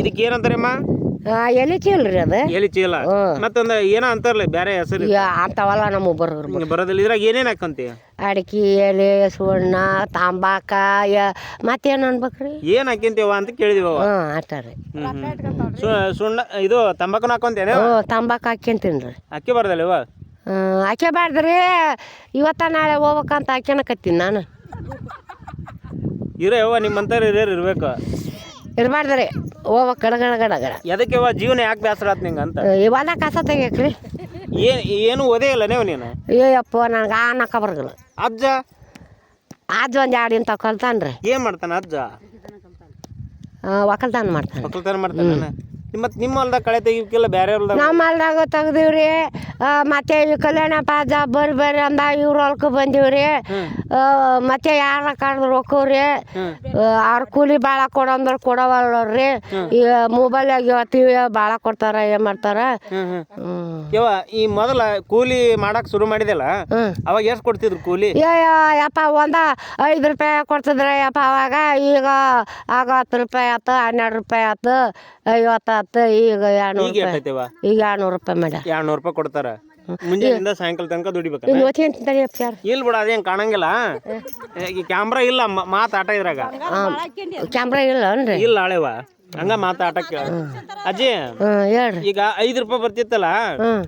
ಇದಕ್ಕೆ ಏನಂತಾರಮ್ಮ ಎಲ್ಲಿ ರೀ ಅದು. ಎಲಿ ಚೀಲ. ಮತ್ತೊಂದ ಏನೋ ಅಂತಾರಲ್ಲ ಬೇರೆ ಹೆಸರು? ಯಾ, ಅಂಥವೆಲ್ಲ ನಮಗೆ ಬರೋದ್ರ ಬರೋದಿಲ್ಲ ಇದ್ರಾಗ ಏನೇನು ಹಾಕಂತಿ? ಅಡಿಕೆ ಎಲೆ ಸುಣ್ಣ ತಾಂಬಾಕ ಮತ್ತೇನು ಅನ್ಬೇಕ್ರಿ? ಏನ್ ಹಾಕಿಂತೀವ ಅಂತ ಕೇಳಿದಿವ ಆಟಾರಿ ಸುಣ್ಣ ಇದು ತಂಬಾಕು ಹಾಕೊಂತೇನೆ? ತಂಬಾಕು ಹಾಕ್ಯಂತೀನಿ ರೀ. ಅಕ್ಕಿ ಬರೋದಿಲ್ಲ ಇವ? ಅಕ್ಕಿ ಬಾರ್ದ್ರಿ ಇವತ್ತ ನಾಳೆ ಹೋಗ್ಬೇಕಂತ ಹಾಕ್ಯನಕತ್ತೀನಿ ನಾನು. ಇರೋ ಯವ್ವ ನಿಮ್ಮಂತಾರ ಹಿರಿಯರು ಇರ್ಬೇಕು. ಇರಬಾರ್ದ್ರಿ. ಹೋಗ್ಬೇಕು ಗಣ ಗಡಗಡ ಎದಕ್ಕೆ ಯವ್ವ ಜೀವನ ಯಾಕೆ ಬೇಸರ ಆತ್ ನಿಂಗೆ ಅಂತ? ಇವಾಗ ಕಸ ತೆಗಿಯಕ್ರಿ. ಏನು ಏನು ಓದೇ ಇಲ್ಲ ನೀವು ನೀನು? ಅಯ್ಯಪ್ಪ ನನಗೆ ಆ ನಕ್ಕ ಬರಗಲ್ಲ ಅಜ್ಜ? ಅಜ್ಜ ಒಂದು ಎರಡು ಇಂಥ ಕಲ್ತಾನೆ ರೀ ಮಾಡ್ತಾನೆ ಮಾಡ್ತಾನ ಅಜ್ಜ ಒಕ್ಕಲ್ತಾನ ಮಾಡ್ತಾನೆ. ಒಕ್ಕಲ್ತನ ಮಾಡ್ತಾನ? ಮತ್ ನಿಮ್ಮ ಹೊಲ್ದಾಗ ಕಳೆ ತೆಗಿಬೇಕಿಲ್ಲ ಬೇರೆ ಹೊಲ್ದಾಗ? ನಮ್ಮ ಹೊಲ್ದಾಗ ತೆಗ್ದೀವ್ರಿ ಮತ್ತೆ ಈ ಕಲ್ಯಾಣ ಪಾಜ ಬರ್ರಿ ಬರ್ರಿ ಅಂದ ಇವ್ರ ಹೊಲ್ಕ ಬಂದೀವ್ರಿ. ಮತ್ತೆ ಯಾರ ಕಡ್ದು ರೊಕ್ಕವ್ರಿ ಅವ್ರ ಕೂಲಿ ಭಾಳ ಕೊಡಂದ್ರ ಕೊಡವಲ್ರಿ ಈಗ ಆಗಿ ಇವತ್ತು ಭಾಳ ಕೊಡ್ತಾರ ಏನ್ ಮಾಡ್ತಾರ? ಯವ್ವ ಈ ಮೊದಲ ಕೂಲಿ ಮಾಡಕ್ ಶುರು ಮಾಡಿದಲ್ಲ ಅವಾಗ ಎಷ್ಟು ಕೊಡ್ತಿದ್ರು ಕೂಲಿ? ಯಪ್ಪ ಒಂದ ಐದು ರೂಪಾಯಿ ಕೊಡ್ತಿದ್ರ ಯಪ್ಪ ಅವಾಗ ಈಗ ಆಗ ಹತ್ತು ರೂಪಾಯಿ ಆತು ಹನ್ನೆರಡು ರೂಪಾಯಿ ಆತು ಐವತ್ತು ಆತು ಈಗ ಎರಡ್ನೂರು ಈಗ ರೂಪಾಯಿ. ಎಷ್ಟೈತೆವ ಈಗ ಎರಡ್ನೂರು ರೂಪಾಯಿ ಮಾಡ್ಯಾರ ಎರಡ್ನೂರು ರೂಪಾಯಿ ಕೊಡ್ತಾರ. ಮುಂಜಾನಿಂದ ಸಾಯಂಕಾಲ ತನಕ ದುಡಿಬೇಕ ಇನ್ನು ಸರ್ ಇಲ್ಲ ಬಿಡ ಅದೇನ್ ಕಾಣಂಗಿಲ್ಲ. ಈ ಕ್ಯಾಮ್ರಾ ಇಲ್ಲ ಮ- ಮಾತ್ ಆಟ ಇದ್ರಾಗ. ಕ್ಯಾಮ್ರಾ ಇಲ್ಲ ಅನ್ರಿ ಇಲ್ಲ ಹಳೆವ ಹಂಗ ಮಾತಾಟಕ್ಕೆ ಅಜ್ಜಿ ಹ್ಞೂ ಹೇಳ್ರಿ. ಈಗ ಐದ್ ರೂಪಾಯಿ ಬರ್ತಿತ್ತಲ್ಲ?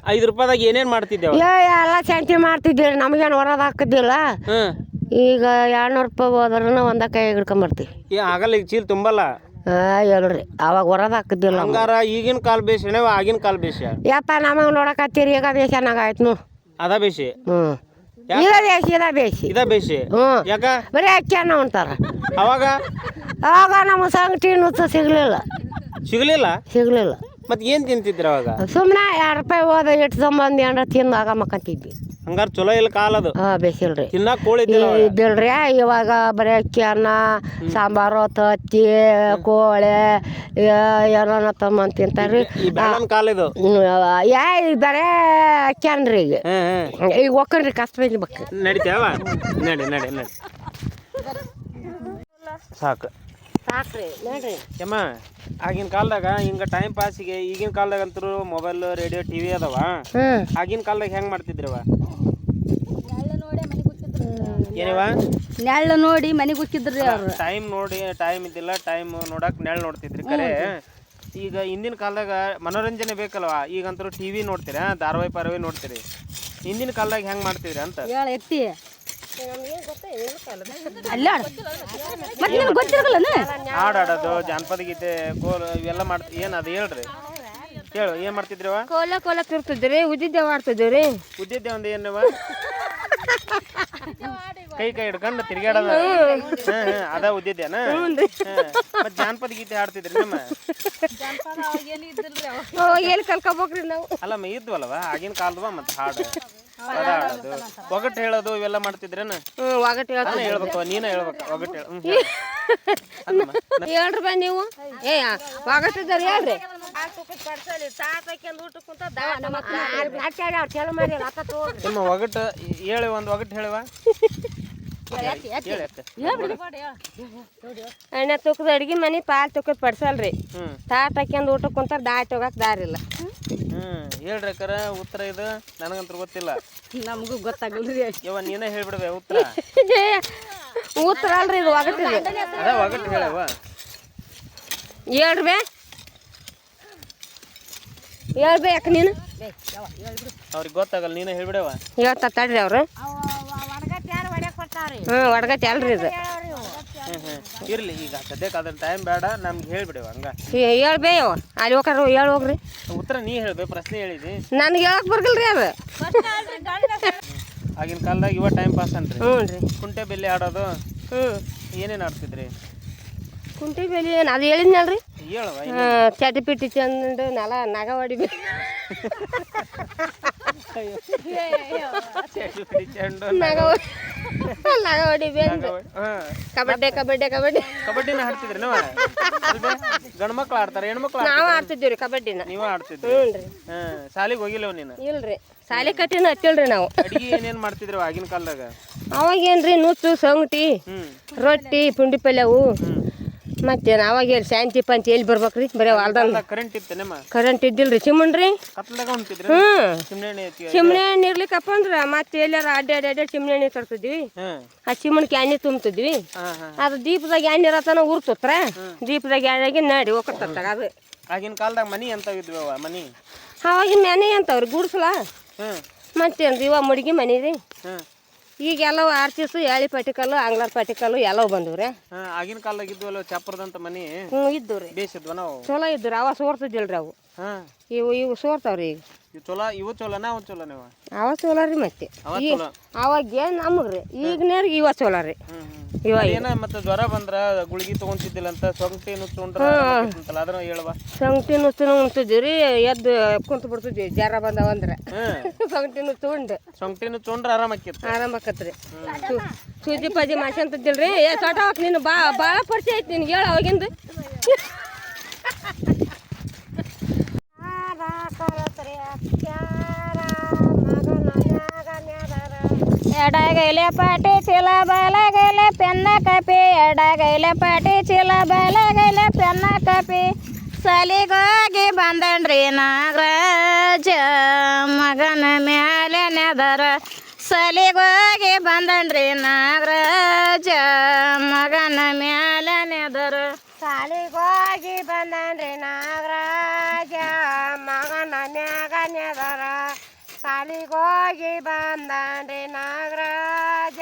ಐದ್ ರೂಪಾಯಿದಾಗ ಏನೇನ್ ಮಾಡ್ತಿದ್ದೇವ? ಏ ಎಲ್ಲ ಶಾಂತಿ ಮಾಡ್ತಿದ್ದೀರಿ ನಮಗೇನು ಹೊರದ ಹಾಕಿದ್ದಿಲ್ಲ ಹ್ಮ್. ಈಗ ಎರಡ್ನೂರು ರೂಪಾಯಿ ಹೋದ್ರೂ ಒಂದ ಕೈ ಹಿಡ್ಕೊಂಬರ್ತೀವಿ ಏ ಆಗಲ್ಲ ಈಗ ಚೀಲ್ ತುಂಬಲ್ಲ. ಹೇಳ್ರಿ. ಅವಾಗ ಹೊರದು ಹಾಕಿದ್ದಿಲ್ಲ ಹಂಗಾರ ಈಗಿನ ಕಾಲ ಬೇಷನೇವ ಆಗಿನ ಕಾಲ ಬೇಷ ಯಪ್ಪ ನಮಗೆ ನೋಡಕತ್ತೀರಿ ಈಗ ಬೇಸನಾಗ ಆಯ್ತು ನೋ ಅದ ಬೇಷಿ? ಹ್ಞೂ ಇದ ಬೇಸಿ ಇದ ಬೇಸಿ ಇದ ಬೇಷಿ? ಹ್ಞೂ ಯಾಕ? ಬರೀ ಅಕ್ಕಿಯನ್ನ ಅಂತಾರ ಅವಾಗ? ಅವಾಗ ನಮ್ಮ ಸಂಗಟಿ ಟೀನ್ ಸಿಗ್ಲಿಲ್ಲ. ಸಿಗ್ಲಿಲ್ಲ? ಸಿಗ್ಲಿಲ್ಲ. ಮತ್ತೆ ಏನ್ ತಿಂತಿದ್ರ ಅವಾಗ? ಸುಮ್ಮನೆ ಎರಡು ರೂಪಾಯಿ ಹೋದ ಇಟ್ಟು ಸಂಬಂಧ ಏನಾರ ತಿಂದು ಆಗ ಮಕ್ಕಂತಿದ್ವಿ ಹಂಗಾರ ಚಲೋ ಇಲ್ಲ ಕಾಲ ಅದು. ಹಾಂ ಬೇಸಿಲ್ರಿ ತಿನ್ನಾಕ ಕೋಳಿ ಇದ್ದಿಲ್ಲ ಅವಾಗ. ಇದ್ದಿಲ್ರಿ ಇವಾಗ ಬರೀ ಅಕ್ಕಿ ಅನ್ನ ಸಾಂಬಾರು ತತ್ತಿ ಕೋಳೆ ಏನೋ ತಮ್ಮಂತ ತಿಂತಾರ್ರಿ ಈ ಕಾಲ್ ಇದು. ಹ್ಮ್, ಯಾ ಈಗ ಬರೇ ಅಕ್ಕಿ ಅನ್ರಿ ಈಗ. ಹ್ಮ್ ಹ್ಮ್. ಈಗ ಒಕ್ಕನ್ರಿ ಕಷ್ಟ ನಡಿತಾವ ನಡಿತೇವ? ನಡಿ ನಡಿ ನಡಿ. ಸಾಕು. ಸಾಕ್ರಿ ನೋಡ್ರಿ. ಯಮ್ಮ ಆಗಿನ ಕಾಲದಾಗ ಹಿಂಗ ಟೈಮ್ ಪಾಸಿಗೆ ಈಗಿನ ಕಾಲದಾಗ ಅಂತೂ ಮೊಬೈಲ್ ರೇಡಿಯೋ ಟಿವಿ ಅದಾವ. ಆಗಿನ ಕಾಲದಾಗ ಹೆಂಗ್ ಮಾಡ್ತಿದ್ರವ? ಏನವ? ನೆಳ್ಳು ನೋಡಿ ಮನೆಗೆ ಕುಚ್ಚಿದ್ರಿ ಅವ್ರು. ಟೈಮ್ ನೋಡಿ ಟೈಮ್ ಇದ್ದಿಲ್ಲ ಟೈಮ್ ನೋಡಕ್ ನೆಳ್ ನೋಡ್ತಿದ್ರಿ ಕರೆ. ಈಗ ಹಿಂದಿನ ಕಾಲದಾಗ ಮನೋರಂಜನೆ ಬೇಕಲ್ವ? ಈಗಂತೂ ಟಿವಿ ನೋಡ್ತೀರಾ? ಧಾರಾವಾಹಿ ಪಾರವಾಹಿ ನೋಡ್ತೀರಿ? ಹಿಂದಿನ ಕಾಲದಾಗ ಹೆಂಗ್ ಮಾಡ್ತಿದ್ರಿ ಅಂತ? ಹೇಳ ಎತ್ತಿ. ಅಲ್ಲ. ಮತ್ತೆ ನಿಮ್ಗೆ ಗೊತ್ತಿರಲ್ಲ ಹಾಡ್ ಆಡೋದು ಜಾನಪದ ಗೀತೆ ಕೋಲ ಇವೆಲ್ಲ ಮಾಡ್ತ ಏನ್ ಅದು ಹೇಳ್ರಿ? ಹೇಳು ಏನ್ ಮಾಡ್ತಿದ್ರವ ಕೋಲ ಕೋಲ ತಿರ್ತಿದ್ರಿ ಉದ್ದಿದ್ದೆ ಆಡ್ತಿದ್ರಿ ಉದ್ದಿದ್ದೆ ಒಂದು ಏನವ ಕೈ ಕೈ ಹಿಡ್ಕೊಂಡು ತಿರ್ಗಾಡೋದ ಅದ ಉದ್ದಿದ್ದೇನ? ಮತ್ತೆ ಜಾನಪದ ಗೀತೆ ಹಾಡ್ತಿದ್ರಿ ನಮ್ಮ? ಎಲ್ಲಿ ಕಲ್ಕೋಬೇಕ್ರಿ ನಾವು? ಅಲ್ಲಮ್ಮ ಇದ್ವಲ್ಲವ ಆಗಿನ ಕಾಲದವ ಮತ್ತೆ ಹಾಡು. ಪದ ಒಗಟ್ ಹೇಳೋದು ಇವೆಲ್ಲ ಮಾಡ್ತಿದ್ರೇನ? ಒಗಟ್ ನಾನು ಹೇಳ್ಬೇಕು ನೀನ ಹೇಳ್ಬೇಕು ಒಗಟ್ ಹೇಳ. ಹ್ಮ್ ಹೇಳು. ಅಲ್ಲಮ್ಮ, ಹೇಳ್ರಿ ಬಾ ನೀವು. ಏ ಒಗಟ್ಟಿದ್ದಾರೆ ಹೇಳ್ರಿ. ಚಲೋ ಮಾಡಿ ನಿಮ್ಮ ಒಗಟ್ ಹೇಳಿ ಒಂದು ಒಗಟ್ ಹೇಳುವ. ಎಣ್ಣೆ ತುಕ್ಕದ ಅಡ್ಗೆ ಮನೆ ಪಾಲ್ ತುಕ್ಕದ ಪಡ್ಸಲ್ರಿ. ಹ್ಮ್. ತಾಟ್ ಹಾಕ್ಯಂದು ಊಟ ಕುಂತಾರ ದಾಟ್ ಹೋಗಕ್ ದಾರಿ ಇಲ್ಲ ಹ್ಮ್. ಹೇಳ್ರಿ ಅಕ್ಕರ ಉತ್ತರ ಇದು? ನನಗಂತೂ ಗೊತ್ತಿಲ್ಲ. ನಮಗೂ ಗೊತ್ತಾಗಲ್ರಿ ಯವ್ವ ನೀನೇ ಹೇಳ್ಬಿಡ್ವೆ ಉತ್ತರ? ಉತ್ತರ ಅಲ್ರಿ ಇದು ಒಗಟ್ ಅದ ಒಗಟ್ ಹೇಳವ ಹೇಳ್ರಿ ಬೇ ಹೇಳ್ಬೇಕು ನೀನು? ಅವ್ರಿಗೆ ಗೊತ್ತಾಗಲ್ಲ ನೀನೇ ಹೇಳ್ಬಿಡವ ಹೇಳ್ತಾ ತಡ್ರಿ ಅವ್ರು. ಹ್ಞೂ ಒಡಗತ್ತೆ ಅಲ್ರಿ ಇದು. ಇರ್ಲಿ ಈಗ ಸದ್ಯಕ್ಕೆ ಅದ್ರ ಟೈಮ್ ಬೇಡ ನಮ್ಗೆ ಹೇಳ್ಬಿಡವ ಹಂಗ. ಹೇಳ್ಬೇ ಅಲ್ಲಿ ಹೋಗ್ರಿ ಹೇಳಿ ಹೋಗ್ರಿ. ಉತ್ತರ ನೀ ಹೇಳ್ಬೇ ಪ್ರಶ್ನೆ ಹೇಳಿದಿ. ನನಗೆ ಹೇಳಕ್ ಬರ್ಗಲ್ರಿ ಅದು. ಆಗಿನ ಕಾಲದಾಗ ಇವ ಟೈಮ್ ಪಾಸ್ ಅನ್ರಿ. ಹ್ಞೂ ರೀ. ಕುಂಟೆ ಬೆಲ್ಲಿ ಆಡೋದು. ಹ್ಞೂ ಏನೇನ್ ಆಡ್ತಿದ್ರಿ? ಕುಂಟೆ ಬೆಲೆ ಏನು ಅದು ಹೇಳಿದ್ನಲ್ರಿ ಹೇಳವ ಚಟಿ ಪಿಟಿ ಚಂದ ನೆಲ ನಗ ಹೊಡಿಬೇಕು. ಹೊಡಿಬೇಕು ಹಾ. ಕಬಡ್ಡಿ ಕಬಡ್ಡಿ ಕಬಡ್ಡಿ. ಕಬಡ್ಡಿನ ಆಡ್ತಿದ್ರಿ ನಾವ? ಗಂಡ್ಮಕ್ಳು ಆಡ್ತಾರ ಹೆಣ್ಮಕ್ಳು ನಾವು ಆಡ್ತಿದ್ದೀವಿ ರೀ ಕಬಡ್ಡಿನ. ನೀವು ಆಡ್ತಿದ್ರಿ? ಹ್ಞೂ ಶಾಲಿಗೆ ಹಾ. ಸಾಲಿಗೆ ಹೋಗಿಲ್ಲವ ನೀನು? ಇಲ್ರಿ. ಸಾಲಿ ಕಟ್ಟಿನ ಹತ್ತಿಲ್ರಿ ನಾವು. ಅಡಿಗೆ ಏನೇನ್ ಮಾಡ್ತಿದ್ರು ಆಗಿನ ಕಾಲದಾಗ? ಅವಾಗ ಏನ್ರಿ ನುಚ್ಚು ಸಂಗಟಿ ರೊಟ್ಟಿ ಪುಂಡಿ ಪಲ್ಯವು. ಮತ್ತೇನು ಅವಾಗ ಎಲ್ಲಿ ಶಾಂತಿ ಪಂತಿ ಎಲ್ಲಿ ಬರ್ಬೇಕ್ರಿ? ಬರೀ ಹೊಲ್ದಂಗ ಕರೆಂಟ್ ಕರೆಂಟ್ ಇದ್ದಿಲ್ರಿ ಹೊಂಟಿದ್ರಿ ಹ್ಞೂ ಚಿಮ್ಣಿ ಹಣ್ಣು ಇರ್ಲಿಕ್ಕಪ್ಪ ಅಂದ್ರೆ ಮತ್ತೆ ಎಲ್ಲಾರ ಅಡ್ಡಾಡಿ ಅಡ್ಡಾಡಿ ಚಿಮ್ಣಿ ಎಣ್ಣೆ ತರ್ತಿದ್ವಿ. ಆ ಚಿಮ್ಮಣ್ಗೆ ಕ್ಯಾನಿ ತುಂಬ್ತಿದ್ವಿ. ಅದು ದೀಪದಾಗ ಎಣ್ಣೆ ಇರತನ ಉರ್ತತ್ರ ದೀಪದಾಗ ಎಣ್ಣೆಗೆ ನಡಿ ಹೋಗ್ತಾರ ಅದು. ಆಗಿನ ಕಾಲದಾಗ ಮನಿ ಅಂತ ಇದ್ವಿ ಮನಿ? ಅವಾಗಿನ ಮನೆ ಅಂತವ್ರಿ ಗುಡ್ಸಲ? ಮತ್ತೆ ಅಂದ್ರಿ ಇವ ಮುಡ್ಗಿ ಮನೆ ರೀ ಹ್ಮ್ ಈಗ ಎಲ್ಲವೂ ಆರ್ಟಿಸು ಎಳಿ ಪಟಿಕಲ್ಲು ಆಂಗ್ಲರ್ ಪಟಿಕಲ್ಲು ಎಲ್ಲವೂ ಬಂದವ್ರಿ ಆಗಿನ ಕಾಲದಾಗ ಇದ್ವಲ್ಲ ಚಪ್ಪರದಂತ ಮನಿ? ಹ್ಞೂ ಇದ್ದವು ರೀ. ಬೇಸಿದ್ವ ನಾವು? ಚಲೋ ಇದ್ದು ಅವ ಸೋರ್ತಿದ್ದಿಲ್ರಿ ಅವು. ಹಾ. ಇವು ಇವು ಸೋರ್ತಾವ್ರಿ ಈಗ. ಇವು ಚಲೋ ಇವು ಚಲೋನ ಅವು ಚಲೋ ನೀವು ಅವ ಚಲೋ ರೀ ಮತ್ತೆ. ಅವ ಈ ಚಲೋ. ಅವಾಗ ಏನು ನಮಗ್ರಿ ಈಗಿನವ್ರಿಗೆ ಇವ ಚಲೋ ರೀ ಇವ ಏನ ಮತ್ತೆ ಜ್ವರ ಬಂದ್ರ ಗುಳಿಗೆ ತಗೊಂತಿದ್ದಿಲ್ಲ ಅಂತ ಸೊಂಟಿ ನುಚ್ಚುಂಡ್ರ ಅಂತಲ್ಲ ಅದನ್ನ ಹೇಳುವ. ಸಂಗಟಿ ನುಚ್ಚು ಉಣ್ತಿದ್ವಿ ರೀ ಎದ್ದು ಕುಂತು ಬಿಡ್ತಿದ್ವಿ ಜರ ಬಂದವ ಅಂದ್ರೆ. ಹ್ಮ್ ಸಂಗಟಿ ನುಚ್ಚು ಉಂಡು. ಸೊಂಟಿ ನುಚ್ಚುಂಡ್ರ ಆರಾಮ ಆಕಿತ್ತು ಆರಾಮ ಆಕತ್ರಿ. ಸೂಜಿ ಪಾಜಿ ಮಾಡ್ಸಂತಿದ್ದಿಲ್ರಿ ಏ ಸೊಟ ಹಾಕ್ ನೀನು ಬಾ ಭಾಳ ಪರಿಚಯ ಐತಿ ನಿನ್ಗೆ ಹೇಳ ಅವಾಗಿಂದ. ಎಡಗೈಲೆ ಪಾಟಿ ಚೀಲ ಬಲಗೈಲೆ ಪೆನ್ನ ಕಪಿ. ಎಡಗೈಲೆ ಪಾಟಿ ಚೀಲ ಬಲಗೈಲೆ ಪೆನ್ನ ಕಪಿ. ಸಲಿಗೋಗಿ ಬಂದಣ್ರಿ ನಾಗರಾಜ. ಮಗನ ಮ್ಯಾಲೆ ನೆದರ. ಸಲಿಗೋಗಿ ಬಂದಣ್ರಿ ನಾಗರಾಜ. ಮಗನ ಮ್ಯಾಲೆ ನೆದರ. ಸಾಲಿಗೋಗಿ ಬಂದನ್ರಿ ನಾಗರಾಜ. ಮಗನ ಮ್ಯಾಗ ನೆದರ. ಸಾಲಿಗೋಗಿ ಬಂದನ್ರಿ ನಾಗರಾಜ,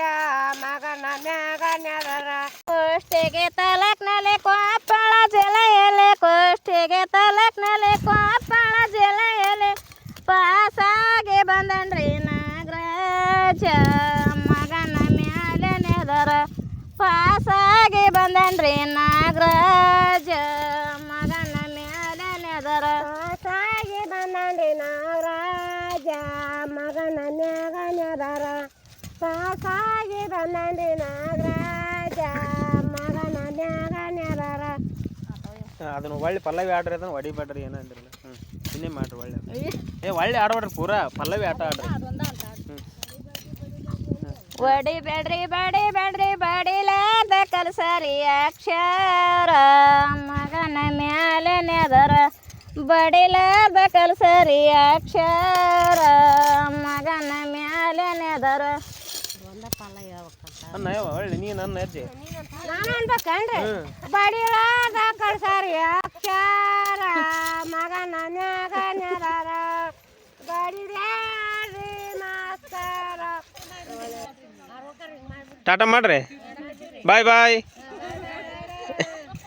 ಮಗನ ಮ್ಯಾಗ ನೆದರ ಕೋಷ್ಟಿಗೆ ತಲಕ್ನಲ್ಲಿ ಕೊಪ್ಪಳ ಜಿಲ್ಲೆಯಲ್ಲಿ ಕೋಷ್ಟಿಗೆ ತಲಕ್ನಲ್ಲಿ ಕೊಪ್ಪಳ ಜಿಲ್ಲೆಯಲ್ಲಿ ಪಾಸಾಗಿ ಬಂದನ್ರಿ ನಾಗರಾಜ, ಮಗನ ಮ್ಯಾಗನ್ಯದರ ಪಾಸಾಗಿ ಬಂದನ್ರಿ ನಾಗರಾಜ, ಮಗನ ಮ್ಯಾಲೆ ನೆದರ ಸಾಗಿ ಬಂದನ್ರಿ ನಾಗರಾಜ ಮಗನ ಮ್ಯಾಗ ನೆದರ ಸಾಗಿ ಬಂದನ್ರಿ ನಾಗರಾಜ ಮಗನ ಮ್ಯಾಗ ನೆದರ ಅದನ್ನು ಒಳ್ಳೆ ಪಲ್ಲವಿ ಆಡ್ರಿ, ಅದನ್ನ ಹೊಡಿಬೇಡ್ರಿ ಏನೋ ಅಂದ್ರಲ್ಲ. ಇನ್ನೇ ಮಾಡ್ರಿ ಒಳ್ಳೆ? ಏ, ಒಳ್ಳೆ ಆಡ್ಬೇಡ್ರಿ ಪೂರಾ, ಪಲ್ಲವಿ ಆಟ ಆಡ್ರಿ. ಒಡಿ ಬಡಿ ಬೇಡ್ರಿ ಬಡಿ ಬೇಡ್ರಿ ಬಡಿಲಾದ ಕಲ್ಸರಿ ಅಕ್ಷರ. ಮಗನ ಮ್ಯಾಲೆ ನೆದರ ಬಡಿಲಾದ ಕಲ್ಸರಿ ಅಕ್ಷರ. ಮಗನ ಮ್ಯಾಲೆ ನೆದರ ಅನ್ನ ಯಾವ ಒಳ್ಳೆ ನೀ ನನ್ನ ಅಜ್ಜಿ. ನಾನು ಅನ್ಬೇಕನ್ರಿ? ಬಡಿಲಾದ ಕಳ್ಸಾರಿ ಅಕ್ಷರ ಮಗನ ಮ್ಯಾಗ ನೆದರ ಬಡಿದ್ಯಾರಿ ಮಾಸ್ತರ. ಟಾಟಾ ಮಾಡ್ರಿ. ಬಾಯ್ ಬಾಯ್.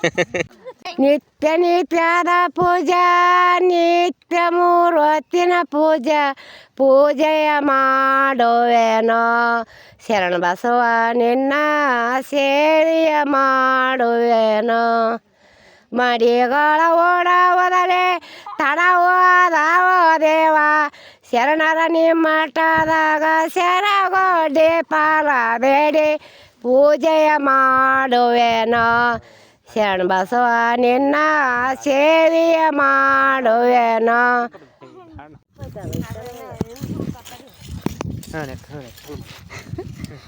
ನಿತ್ಯ ನಿತ್ಯದ ಪೂಜಾ, ನಿತ್ಯ ಮೂರ್ವತ್ತಿನ ಪೂಜಾ, ಪೂಜೆಯ ಮಾಡುವೆನೋ. ಶರಣ ಬಸವ ನಿನ್ನ ಸೇರಿಯ ಮಾಡುವೆನೋ. ಮಡಿಗಳ ಓಡವದರೆ ತಡವೋದಾವ ದೇವ. ಶರಣರ ನಿಮ್ಮಟದಾಗ ಶರಗೋಡಿ ಪಾಲ ಬೇಡಿ ಪೂಜೆಯ ಮಾಡುವೆನೋ. ಬಸವ ನಿನ್ನ ಸೇವೆಯ ಮಾಡುವೆನೋ.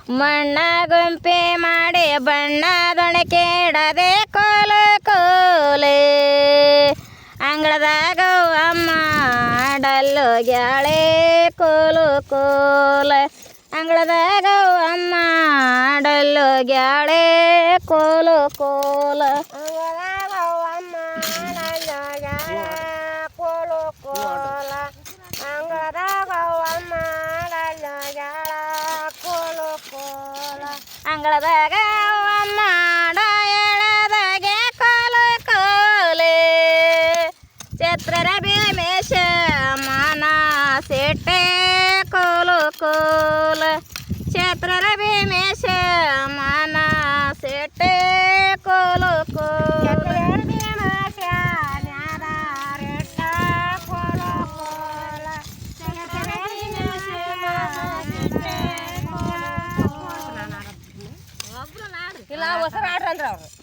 ಮಣ್ಣ ಗುಂಪೆ ಮಾಡಿ ಬಣ್ಣದೊಣಕೆ ಇಡದೆ ಕೋಲು ಕೋಲೆ. ಅಂಗಳದಾಗ ಅಮ್ಮ ಡಲ್ಲು ಗ್ಯಾಳೆ ಕೋಲು ಕೋಲ. ಅಂಗಳದಾಗ ಅಮ್ಮ ಡಲ್ಲು ಗ್ಯಾಳೆ ಕೋಲು ಕೋಲ. ಕೋಲು ಕೋಲ. ಅಂಗದಾಗ ಕೋಲು ಕೋಲ. ಅಂಗಳದಾಗ ಅಮ್ಮ સંતરાવ